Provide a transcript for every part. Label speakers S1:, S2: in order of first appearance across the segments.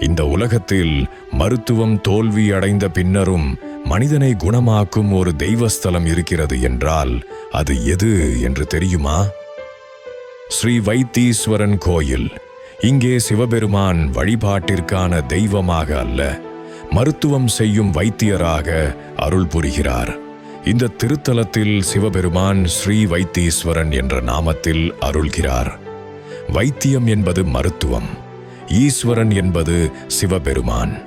S1: இந்த உலகத்தில் மருத்துவம் தோல்வி அடைந்த பின்னரும் மனிதனை குணமாக்கும் ஒரு தெய்வஸ்தலம் இருக்கிறது என்றால் அது எது என்று தெரியுமா? ஸ்ரீ வைத்தீஸ்வரன் கோயில் இங்கே சிவபெருமான் வழிபாட்டிற்கான தெய்வமாக அல்ல மருத்துவம் செய்யும் வைத்தியராக அருள் புரிகிறார். இந்த திருத்தலத்தில் சிவபெருமான் ஸ்ரீ வைத்தீஸ்வரன் என்ற நாமத்தில் அருள்கிறார். வைத்தியம் என்பது மருத்துவம். ஈஸ்வரன் என்பது சிவபெருமான்.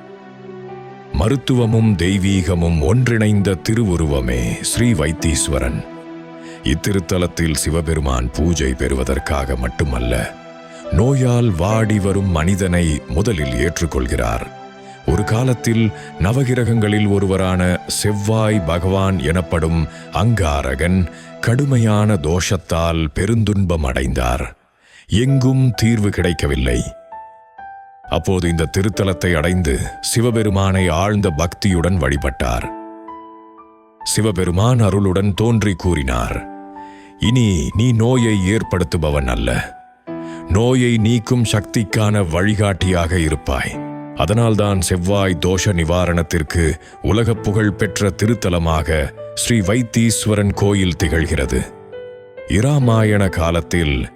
S1: மருத்துவமும் தெய்வீகமும் ஒன்றிணைந்த திருவுருவமே ஸ்ரீ வைத்தீஸ்வரன். இத்திருத்தலத்தில் சிவபெருமான் பூஜை பெறுவதற்காக மட்டுமல்ல நோயால் வாடி வரும் மனிதனை முதலில் ஏற்றுக்கொள்கிறார். ஒரு காலத்தில் நவகிரகங்களில் ஒருவரான செவ்வாய் பகவான் எனப்படும் அங்காரகன் கடுமையான தோஷத்தால் பெருந்துன்பம் அடைந்தார். எங்கும் தீர்வு கிடைக்கவில்லை. அப்போது இந்த திருத்தலத்தை அடைந்து சிவபெருமானை ஆழ்ந்த பக்தியுடன் வழிபட்டார். சிவபெருமான் அருளுடன் தோன்றி கூறினார் இனி நீ நோயை ஏற்படுத்துபவன் அல்ல. நோயை நீக்கும் சக்திக்கான வழிகாட்டியாக இருப்பாய். அதனால்தான் செவ்வாய் தோஷ நிவாரணத்திற்கு உலகப் புகழ் பெற்ற திருத்தலமாக ஸ்ரீ வைத்தீஸ்வரன் கோயில் திகழ்கிறது. இராமாயண காலத்தில்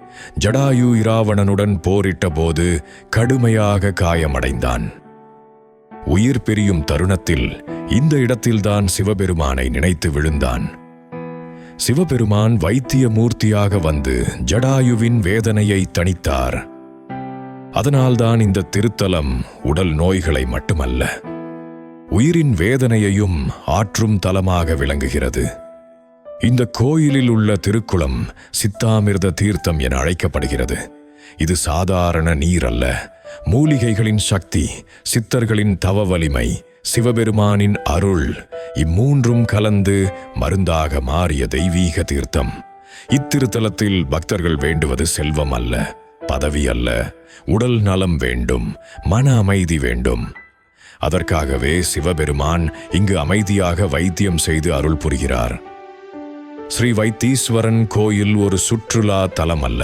S1: ஜடாயு இராவணனுடன் போரிட்ட போது கடுமையாக காயமடைந்தான். உயிர் பிரியும் தருணத்தில் இந்த இடத்தில்தான் சிவபெருமானை நினைத்து விழுந்தான். சிவபெருமான் வைத்திய மூர்த்தியாக வந்து ஜடாயுவின் வேதனையை தணித்தார். அதனால்தான் இந்த திருத்தலம் உடல் நோய்களை மட்டுமல்ல உயிரின் வேதனையையும் ஆற்றும் தலமாக விளங்குகிறது. இந்த கோயிலில் உள்ள திருக்குளம் சித்தாமிர்த தீர்த்தம் என அழைக்கப்படுகிறது. இது சாதாரண நீர் அல்ல. மூலிகைகளின் சக்தி சித்தர்களின் தவ வலிமை சிவபெருமானின் அருள் இம்மூன்றும் கலந்து மருந்தாக மாறிய தெய்வீக தீர்த்தம். இத்திருத்தலத்தில் பக்தர்கள் வேண்டுவது செல்வம் அல்ல பதவி அல்ல உடல் நலம் வேண்டும் மன அமைதி வேண்டும். அதற்காகவே சிவபெருமான் இங்கு அமைதியாக வைத்தியம் செய்து அருள் புரிகிறார். ஸ்ரீ வைத்தீஸ்வரன் கோயில் ஒரு சுற்றுலா தலம் அல்ல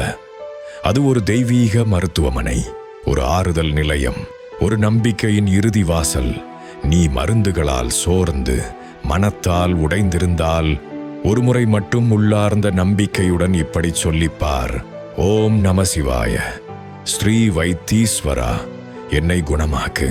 S1: அது ஒரு தெய்வீக மருத்துவமனை ஒரு ஆறுதல் நிலையம் ஒரு நம்பிக்கையின் இறுதி வாசல். நீ மருந்துகளால் சோர்ந்து மனத்தால் உடைந்திருந்தால் ஒருமுறை மட்டும் உள்ளார்ந்த நம்பிக்கையுடன் இப்படி சொல்லிப்பார். ஓம் நம சிவாய. ஸ்ரீ வைத்தீஸ்வரா என்னை குணமாக்கு.